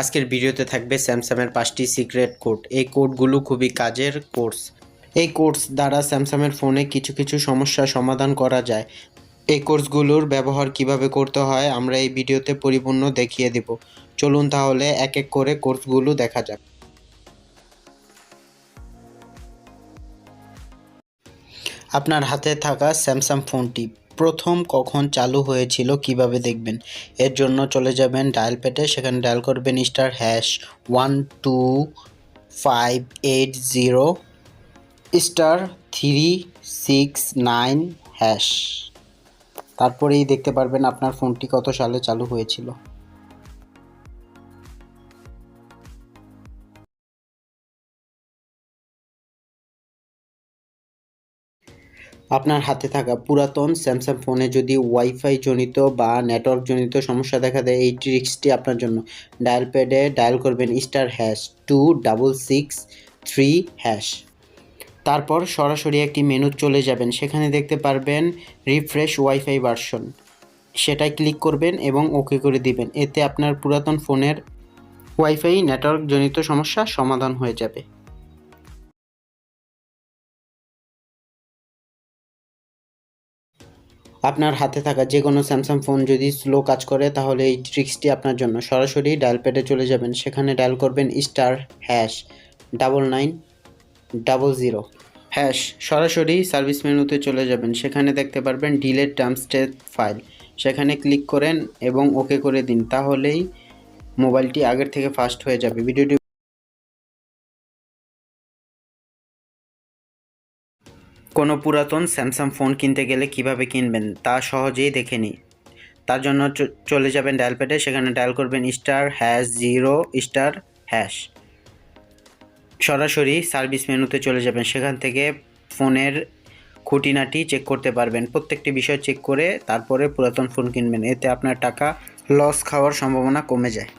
আজকের ভিডিওতে থাকবে স্যামসাংয়ের পাঁচটি সিক্রেট কোড। এই কোডগুলো খুবই কাজের কোর্স। এই কোর্স দ্বারা স্যামসাংয়ের ফোনে কিছু কিছু সমস্যার সমাধান করা যায়। এই কোর্সগুলোর ব্যবহার কীভাবে করতে হয় আমরা এই ভিডিওতে পরিপূর্ণ দেখিয়ে দেব। চলুন তাহলে এক এক করে কোর্সগুলো দেখা যাক। আপনার হাতে থাকা স্যামসাং ফোনটি। প্রথম কখন চালু হয়েছিল কীভাবে দেখবেন? এর জন্য চলে যাবেন ডায়াল প্যাডে, সেখানে ডায়াল করবেন star hash one two five eight zero star three six nine hash. তারপরেই দেখতে পারবেন আপনার ফোনটি কত সালে চালু হয়েছিল। আপনার হাতে থাকা পুরাতন স্যামসাং ফোনে যদি ওয়াইফাই জনিত বা নেটওয়ার্ক জনিত সমস্যা দেখা দেয়, এই ট্রিক্সটি আপনার জন্য। ডায়াল প্যাডে ডায়াল করবেন star hash two double six three hash. তারপর সরাসরি একটি মেনু চলে যাবেন। সেখানে দেখতে পারবেন রিফ্রেশ ওয়াইফাই ভার্সন। সেটাই ক্লিক করবেন এবং ওকে করে দিবেন। এতে আপনার পুরাতন ফোনের ওয়াইফাই নেটওয়ার্ক জনিত সমস্যা সমাধান হয়ে যাবে। আপনার হাতে থাকা যে কোনো স্যামসাং ফোন যদি স্লো কাজ করে, তাহলে এই ট্রিক্সটি আপনার জন্য সরাসরি ডায়াল প্যাডে চলে যাবেন। সেখানে ডায়াল করবেন star hash double nine double zero hash সরাসরি সার্ভিস মেনুতে চলে যাবেন। সেখানে দেখতে পারবেন ডিলেট ডামস্টেড ফাইল। সেখানে ক্লিক করেন এবং ওকে করে দিন, তাহলেই মোবাইলটি আগের থেকে ফাস্ট হয়ে যাবে। ভিডিওটি কোনো পুরাতন স্যামসাং ফোন কিনতে গেলে কীভাবে কিনবেন তা সহজেই দেখে নিই তার জন্য চলে যাবেন ডায়াল প্যাডে, সেখানে ডায়াল করবেন star hash zero, star hash. সরাসরি সার্ভিস মেনুতে চলে যাবেন। সেখান থেকে ফোনের খুঁটিনাটি চেক করতে পারবেন। প্রত্যেকটি বিষয় চেক করে তারপরে পুরাতন ফোন কিনবেন। এতে আপনার টাকা লস খাওয়ার সম্ভাবনা কমে যায়।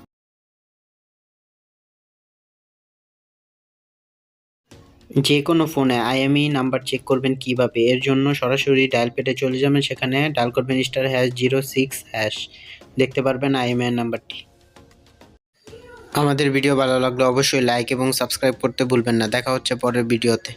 যে কোনো ফোনে আইএমই নাম্বার চেক করবেন কীভাবে। এর জন্য সরাসরি ডায়াল পেটে চলে যাবেন, সেখানে ডায়াল করবেন star hash zero six hash দেখতে পারবেন আইএমআই নাম্বারটি। আমাদের ভিডিও ভালো লাগলে অবশ্যই লাইক এবং সাবস্ক্রাইব করতে ভুলবেন না। দেখা হচ্ছে পরের ভিডিওতে